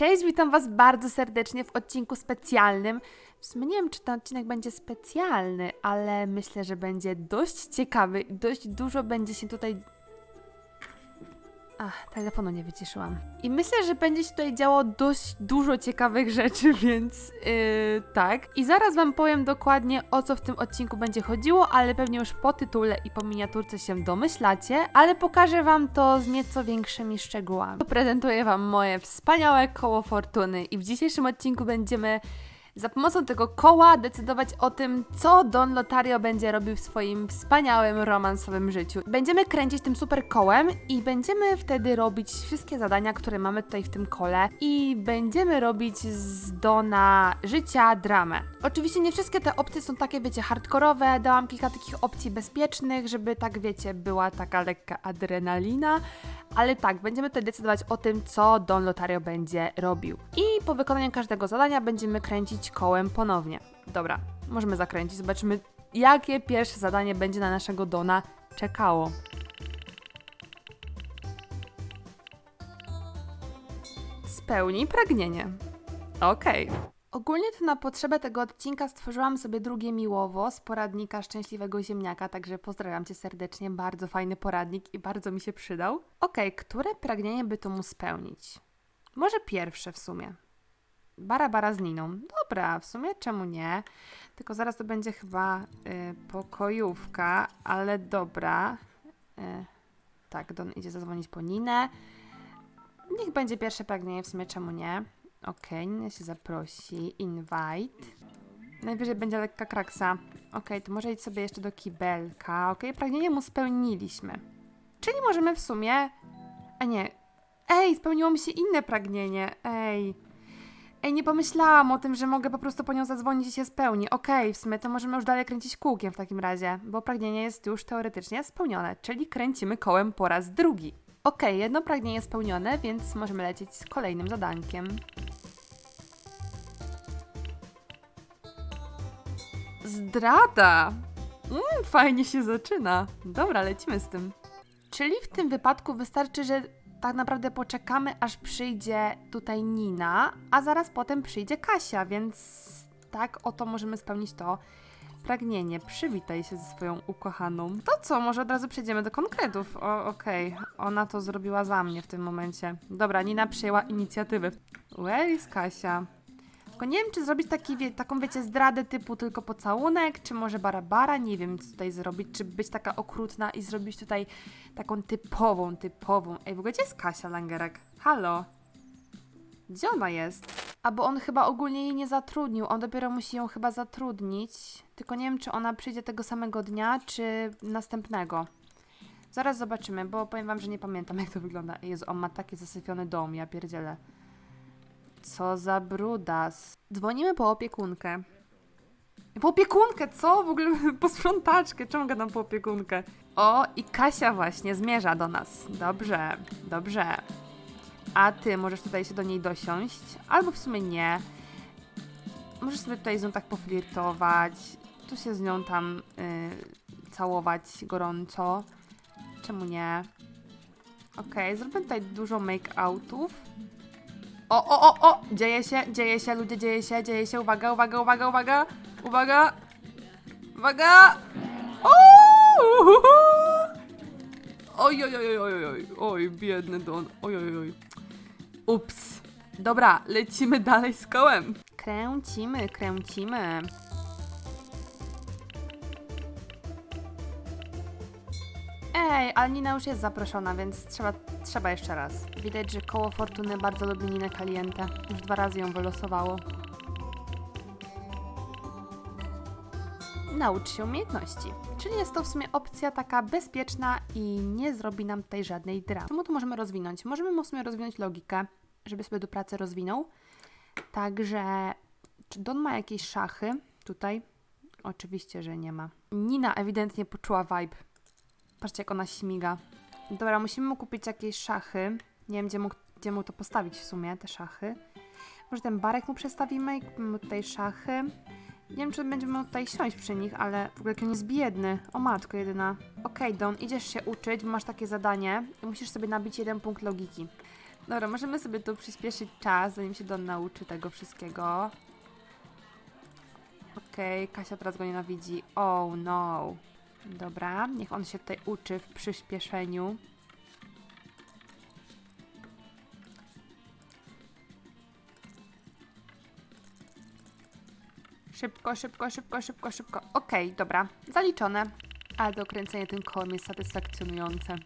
Cześć, witam Was bardzo serdecznie w odcinku specjalnym. W sumie nie wiem, czy ten odcinek będzie specjalny, ale myślę, że będzie dość ciekawy i dość dużo będzie się tutaj. Ach, telefonu nie wyciszyłam. I myślę, że będzie się tutaj działo dość dużo ciekawych rzeczy, więc yy, tak. I zaraz Wam powiem dokładnie o co w tym odcinku będzie chodziło, ale pewnie już po tytule i po miniaturce się domyślacie, ale pokażę Wam to z nieco większymi szczegółami. Prezentuję Wam moje wspaniałe koło fortuny i w dzisiejszym odcinku będziemy za pomocą tego koła decydować o tym, co Don Lotario będzie robił w swoim wspaniałym romansowym życiu. Będziemy kręcić tym super kołem i będziemy wtedy robić wszystkie zadania, które mamy tutaj w tym kole i będziemy robić z Dona życia dramę. Oczywiście nie wszystkie te opcje są takie, wiecie, hardkorowe. Dałam kilka takich opcji bezpiecznych, żeby tak, wiecie, była taka lekka adrenalina, ale tak, będziemy tutaj decydować o tym, co Don Lotario będzie robił. I po wykonaniu każdego zadania będziemy kręcić kołem ponownie. Dobra, możemy zakręcić, zobaczymy, jakie pierwsze zadanie będzie na naszego Dona czekało. Spełnij pragnienie. Okej. Ogólnie to na potrzebę tego odcinka stworzyłam sobie drugie miłowo z poradnika Szczęśliwego Ziemniaka, także pozdrawiam Cię serdecznie, bardzo fajny poradnik i bardzo mi się przydał. Okej, które pragnienie by to mu spełnić? Może pierwsze w sumie. Bara bara z Niną. Dobra, w sumie czemu nie? Tylko zaraz to będzie chyba y, pokojówka, ale dobra. Y, tak, Don idzie zadzwonić po Ninę. Niech będzie pierwsze pragnienie, w sumie czemu nie? Okej, Nina się zaprosi. Invite. Najwyżej będzie lekka kraksa. Okej, to może idź sobie jeszcze do kibelka. Okej, pragnienie mu spełniliśmy. Czyli możemy w sumie... A nie. Ej, spełniło mi się inne pragnienie. Ej. Ej, nie pomyślałam o tym, że mogę po prostu po nią zadzwonić i się spełni. Okej, w sumie to możemy już dalej kręcić kółkiem w takim razie, bo pragnienie jest już teoretycznie spełnione, czyli kręcimy kołem po raz drugi. Okej, jedno pragnienie spełnione, więc możemy lecieć z kolejnym zadankiem. Zdrada! Mm, fajnie się zaczyna. Dobra, lecimy z tym. Czyli w tym wypadku wystarczy, że tak naprawdę poczekamy, aż przyjdzie tutaj Nina, a zaraz potem przyjdzie Kasia, więc tak oto możemy spełnić to pragnienie. Przywitaj się ze swoją ukochaną. To co, może od razu przejdziemy do konkretów. O, okej, ona to zrobiła za mnie w tym momencie. Dobra, Nina przyjęła inicjatywę. Where is Kasia? Tylko nie wiem, czy zrobić taki, wie, taką, wiecie, zdradę typu tylko pocałunek, czy może barabara, nie wiem, co tutaj zrobić, czy być taka okrutna i zrobić tutaj taką typową, typową. Ej, w ogóle gdzie jest Kasia Langerek? Halo? Gdzie ona jest? A bo on chyba ogólnie jej nie zatrudnił, on dopiero musi ją chyba zatrudnić, tylko nie wiem, czy ona przyjdzie tego samego dnia, czy następnego. Zaraz zobaczymy, bo powiem wam, że nie pamiętam, jak to wygląda. Jezu, on ma taki zasyfiony dom, ja pierdzielę. Co za brudas. Dzwonimy po opiekunkę. Po opiekunkę, co? W ogóle po sprzątaczkę. Czemu gadam po opiekunkę? O, i Kasia właśnie zmierza do nas. Dobrze, dobrze. A ty możesz tutaj się do niej dosiąść, albo w sumie nie. Możesz sobie tutaj z nią tak poflirtować, tu się z nią tam y, całować gorąco. Czemu nie? Okej, zrobię tutaj dużo make-outów. O, o, o, o! Dzieje się, dzieje się, ludzie, dzieje się, dzieje się. Uwaga, uwaga, uwaga, uwaga! Uwaga! Uwaga! Oj, oj, oj, oj, oj, oj, biedny Don. Oj, oj, oj. Ups. Dobra, lecimy dalej z kołem. Kręcimy, kręcimy. Ej, ale Nina już jest zaproszona, więc trzeba, trzeba jeszcze raz. Widać, że koło fortuny bardzo lubi Ninę Caliente. Już dwa razy ją wylosowało. Naucz się umiejętności. Czyli jest to w sumie opcja taka bezpieczna i nie zrobi nam tutaj żadnej dramy. Czemu to możemy rozwinąć? Możemy mu w sumie rozwinąć logikę, żeby sobie do pracy rozwinął. Także, czy Don ma jakieś szachy tutaj? Oczywiście, że nie ma. Nina ewidentnie poczuła vibe. Patrzcie, jak ona śmiga. Dobra, musimy mu kupić jakieś szachy. Nie wiem, gdzie mu, gdzie mu to postawić w sumie, te szachy. Może ten barek mu przestawimy i kupimy mu tutaj szachy. Nie wiem, czy będziemy tutaj siąść przy nich, ale w ogóle jaki on jest biedny. O matko jedyna. Okej, Don, idziesz się uczyć, masz takie zadanie i musisz sobie nabić jeden punkt logiki. Dobra, możemy sobie tu przyspieszyć czas, zanim się Don nauczy tego wszystkiego. Okej, Kasia teraz go nienawidzi. Oh no. Dobra, niech on się tutaj uczy w przyspieszeniu. Szybko, szybko, szybko, szybko, szybko. Okej, dobra, zaliczone. Ale to kręcenie tym kołem jest satysfakcjonujące.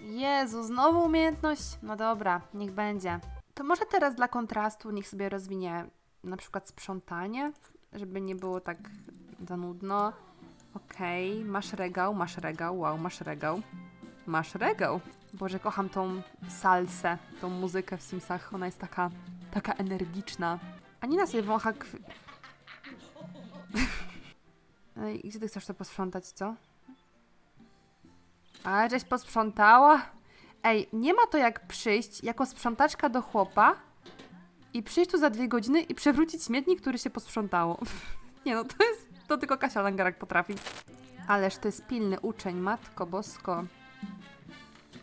Jezu, znowu umiejętność? No dobra, niech będzie. To może teraz dla kontrastu niech sobie rozwinie na przykład sprzątanie, żeby nie było tak za nudno. Okej, masz regał, masz regał, wow, masz regał. Masz regał. Boże, kocham tą salsę, tą muzykę w Simsach. Ona jest taka, taka energiczna. Anina sobie wącha kw... Ej, gdzie ty chcesz to posprzątać, co? A, żeś posprzątała? Ej, nie ma to jak przyjść jako sprzątaczka do chłopa i przyjść tu za dwie godziny i przewrócić śmietnik, który się posprzątało. nie no, to jest, to tylko Kasia Langerak potrafi. Ależ to jest pilny uczeń, matko bosko.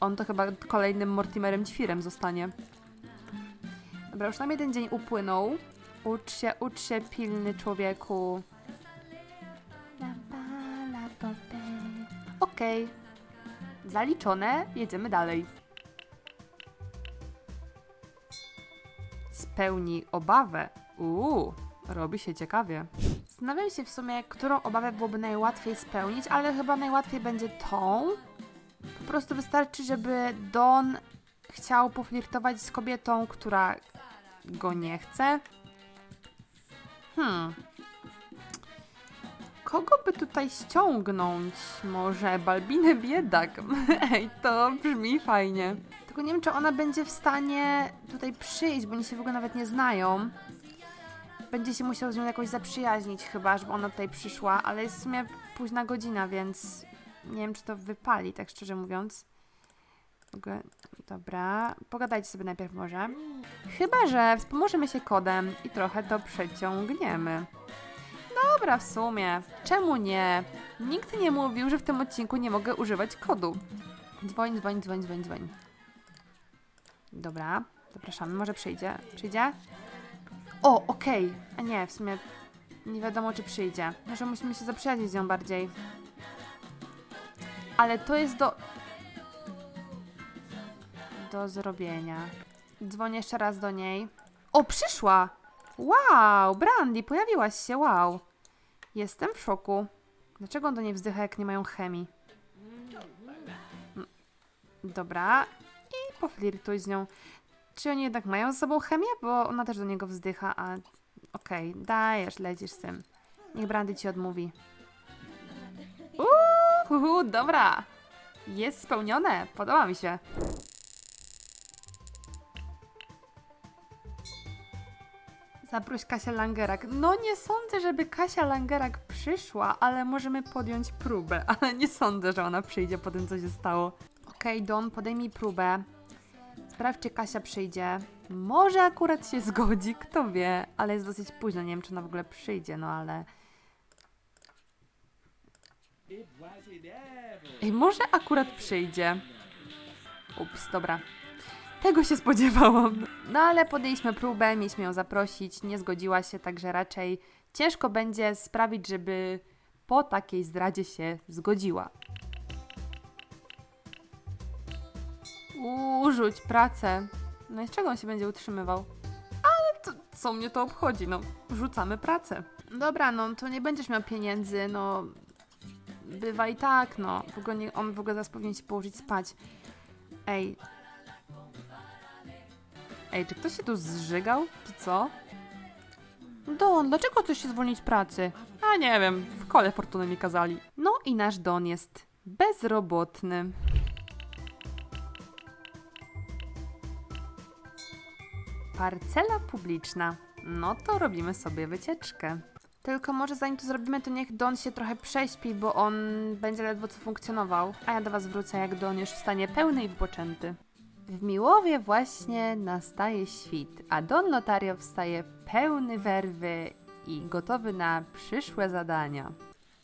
On to chyba kolejnym Mortimerem Ćwirem zostanie. Dobra, już nam jeden dzień upłynął. Ucz się, ucz się, pilny człowieku. Okej. Zaliczone, jedziemy dalej. Spełni obawę. Uuu, robi się ciekawie. Zastanawiam się w sumie, którą obawę byłoby najłatwiej spełnić, ale chyba najłatwiej będzie tą. Po prostu wystarczy, żeby Don chciał poflirtować z kobietą, która go nie chce. Hmm. Kogo by tutaj ściągnąć? Może Balbinę Biedak? Ej, to brzmi fajnie. Tylko nie wiem, czy ona będzie w stanie tutaj przyjść, bo oni się w ogóle nawet nie znają. Będzie się musiał z nią jakoś zaprzyjaźnić chyba, żeby ona tutaj przyszła, ale jest w sumie późna godzina, więc nie wiem, czy to wypali, tak szczerze mówiąc. Dobra, pogadajcie sobie najpierw może. Chyba, że wspomożemy się kodem i trochę to przeciągniemy. Dobra, w sumie. Czemu nie? Nikt nie mówił, że w tym odcinku nie mogę używać kodu. Dzwoń, dzwoń, dzwoń, dzwoń, dzwoń. Dobra, zapraszamy. Może przyjdzie. Przyjdzie? O, okej. A nie, w sumie nie wiadomo, czy przyjdzie. Może musimy się zaprzyjaźnić z nią bardziej. Ale to jest do... Do zrobienia. Dzwonię jeszcze raz do niej. O, przyszła! Wow, Brandy, pojawiłaś się, wow. Jestem w szoku. Dlaczego on do niej wzdycha, jak nie mają chemii? Mm, Dobra. Poflirtuj z nią. Czy oni jednak mają ze sobą chemię? Bo ona też do niego wzdycha, a... Okej, dajesz, lecisz z tym. Niech Brandy ci odmówi. Uuu, dobra. Jest spełnione. Podoba mi się. Zaproś Kasia Langerak. No nie sądzę, żeby Kasia Langerak przyszła, ale możemy podjąć próbę. Ale nie sądzę, że ona przyjdzie po tym, co się stało. Okej, Don, podejmij próbę. Sprawdź, czy Kasia przyjdzie. Może akurat się zgodzi, kto wie, ale jest dosyć późno. Nie wiem, czy ona w ogóle przyjdzie, no ale... Ej, może akurat przyjdzie. Ups, dobra. Tego się spodziewałam. No ale podjęliśmy próbę, mieliśmy ją zaprosić, nie zgodziła się, także raczej ciężko będzie sprawić, żeby po takiej zdradzie się zgodziła. Uuu, rzuć pracę. No i z czego on się będzie utrzymywał? Ale to, co mnie to obchodzi, no. Rzucamy pracę. Dobra, no to nie będziesz miał pieniędzy, no. Bywa i tak, no. W ogóle nie, on w ogóle zaraz powinien się położyć spać. Ej. Ej, czy ktoś się tu zżygał, czy co? Don, dlaczego chcesz się zwolnić z pracy? A nie wiem, w kole fortuny mi kazali. No i nasz Don jest bezrobotny. Parcela publiczna. No to robimy sobie wycieczkę. Tylko może zanim to zrobimy, to niech Don się trochę prześpi, bo on będzie ledwo co funkcjonował. A ja do was wrócę, jak Don już wstanie pełny i wypoczęty. W Miłowie właśnie nastaje świt, a Don Lotario wstaje pełny werwy i gotowy na przyszłe zadania.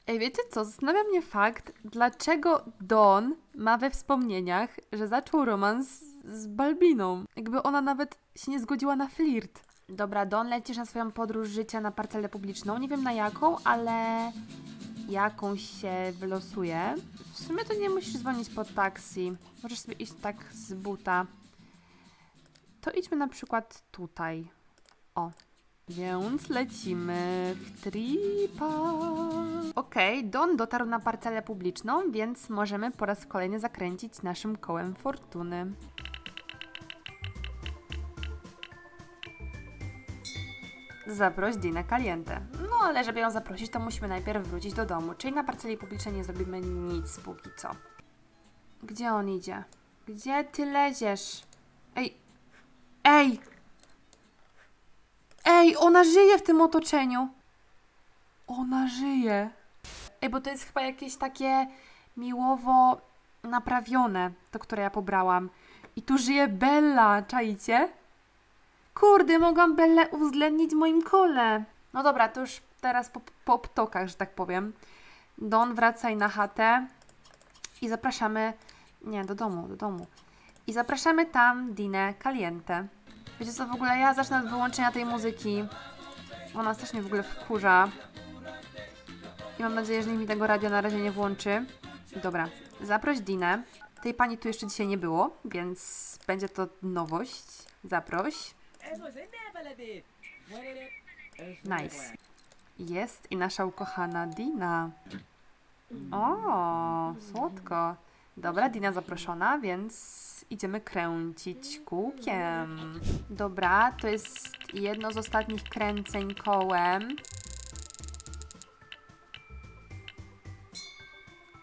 Ej, wiecie co? Zastanawia mnie fakt, dlaczego Don ma we wspomnieniach, że zaczął romans z Balbiną. Jakby ona nawet się nie zgodziła na flirt. Dobra, Don, lecisz na swoją podróż życia na parcelę publiczną. Nie wiem na jaką, ale jakąś się wylosuje. W sumie to nie musisz dzwonić po taksi. Możesz sobie iść tak z buta. To idźmy na przykład tutaj. O, więc lecimy w tripa. Okej, Don dotarł na parcelę publiczną, więc możemy po raz kolejny zakręcić naszym kołem fortuny. Zaproś Dinę Caliente. No ale żeby ją zaprosić, to musimy najpierw wrócić do domu, czyli na parceli publicznej nie zrobimy nic póki co. Gdzie on idzie? Gdzie ty leziesz? Ej! Ej! Ej, ona żyje w tym otoczeniu. Ona żyje. Ej, bo to jest chyba jakieś takie miłowo naprawione, to które ja pobrałam. I tu żyje Bella, czaicie? Kurde, mogłam Bellę uwzględnić w moim kole. No dobra, to już teraz po, po ptokach, że tak powiem. Don, wracaj na chatę i zapraszamy, nie, do domu, do domu. I zapraszamy tam Dinę Caliente. Wiecie co, w ogóle ja zacznę od wyłączenia tej muzyki. Ona też mnie w ogóle wkurza. I mam nadzieję, że nikt mi tego radia na razie nie włączy. Dobra, zaproś Dinę. Tej pani tu jeszcze dzisiaj nie było, więc będzie to nowość. Zaproś. Nice. Jest i nasza ukochana Dina. O, słodko. Dobra, Dina zaproszona, więc idziemy kręcić kółkiem. Dobra, to jest jedno z ostatnich kręceń kołem.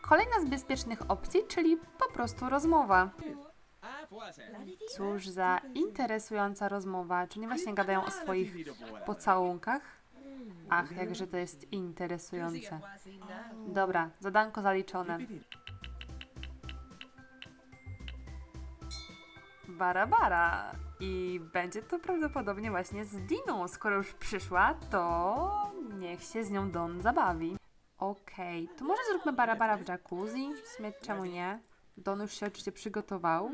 Kolejna z bezpiecznych opcji, czyli po prostu rozmowa. Cóż za interesująca rozmowa. Czy nie właśnie gadają o swoich pocałunkach? Ach, jakże to jest interesujące. Dobra, zadanko zaliczone. Bara bara. I będzie to prawdopodobnie właśnie z Diną. Skoro już przyszła, to niech się z nią Don zabawi. Okej, to może zróbmy bara bara w jacuzzi? W sumie czemu nie? Don już się oczywiście przygotował.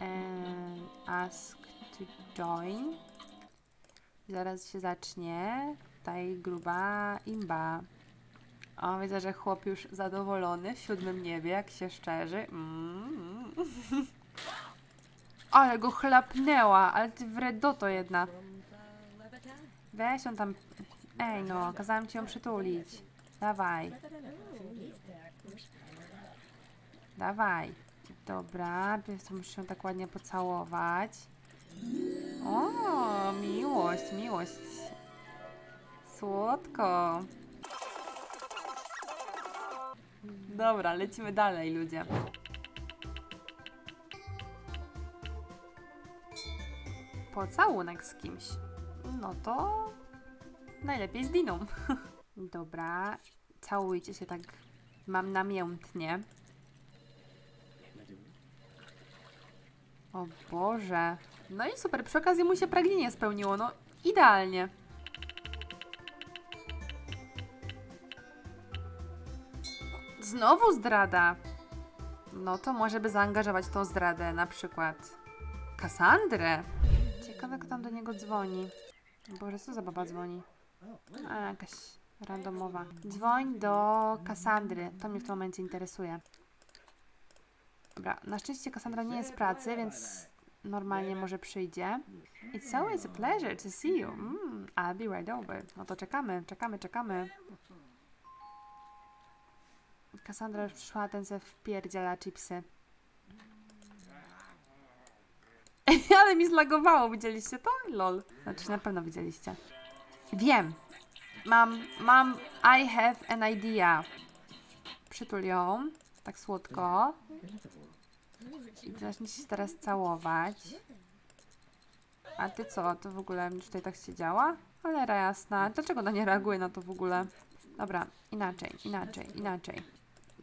Eee, ask to join. Zaraz się zacznie. Tutaj gruba imba. O, widzę, że chłop już zadowolony w siódmym niebie, jak się szczerzy. Mm. Ale go chlapnęła, ale ty wredoto jedna. Weź on tam... Ej no, kazałem ci ją przytulić. Dawaj. Dawaj. Dobra, pierw muszę ją tak ładnie pocałować. O, miłość, miłość. Słodko. Dobra, lecimy dalej, ludzie. Pocałunek z kimś. No to najlepiej z Diną. Dobra, całujcie się tak, mam namiętnie. O Boże. No i super, przy okazji mu się pragnienie spełniło, no idealnie. Znowu zdrada. No to może by zaangażować tą zdradę, na przykład Kasandrę. Ciekawe, kto tam do niego dzwoni. Boże, co za baba dzwoni? A, jakaś randomowa. Dzwoń do Kasandry. To mnie w tym momencie interesuje. Dobra, na szczęście Cassandra nie jest w pracy, więc normalnie może przyjdzie. It's always a pleasure to see you. Mm, I'll be right over. No to czekamy, czekamy, czekamy. Cassandra już przyszła, ten se wpierdziela chipsy. Ale mi zlagowało, widzieliście to? Lol. Znaczy na pewno widzieliście. Wiem. Mam, mam, I have an idea. Przytul ją, tak słodko. I zacznie się teraz całować. A ty co? To w ogóle już tutaj tak się działa? Cholera jasna. Dlaczego ona nie reaguje na to w ogóle? Dobra, inaczej, inaczej, inaczej.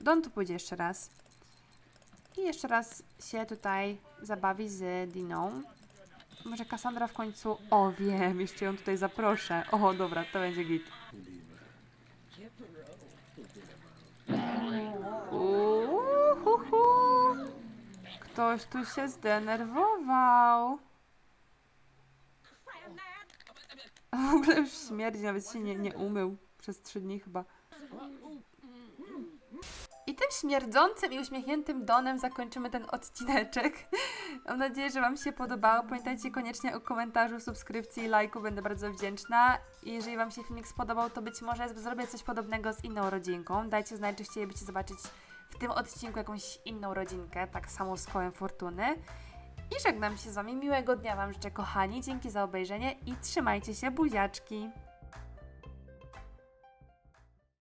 Don tu pójdzie jeszcze raz. I jeszcze raz się tutaj zabawi z Diną. Może Cassandra w końcu... O, wiem, jeszcze ją tutaj zaproszę. O, dobra, to będzie git. Uhu. Ktoś tu się zdenerwował. W ogóle już śmierdzi, nawet się nie, nie umył przez trzy dni chyba. I tym śmierdzącym i uśmiechniętym donem zakończymy ten odcineczek. Mam nadzieję, że Wam się podobało. Pamiętajcie koniecznie o komentarzu, subskrypcji i lajku, będę bardzo wdzięczna. I jeżeli Wam się filmik spodobał, to być może zrobię coś podobnego z inną rodzinką. Dajcie znać, czy chcielibyście zobaczyć w tym odcinku jakąś inną rodzinkę, tak samo z kołem fortuny. I żegnam się z Wami. Miłego dnia Wam życzę, kochani. Dzięki za obejrzenie i trzymajcie się, buziaczki.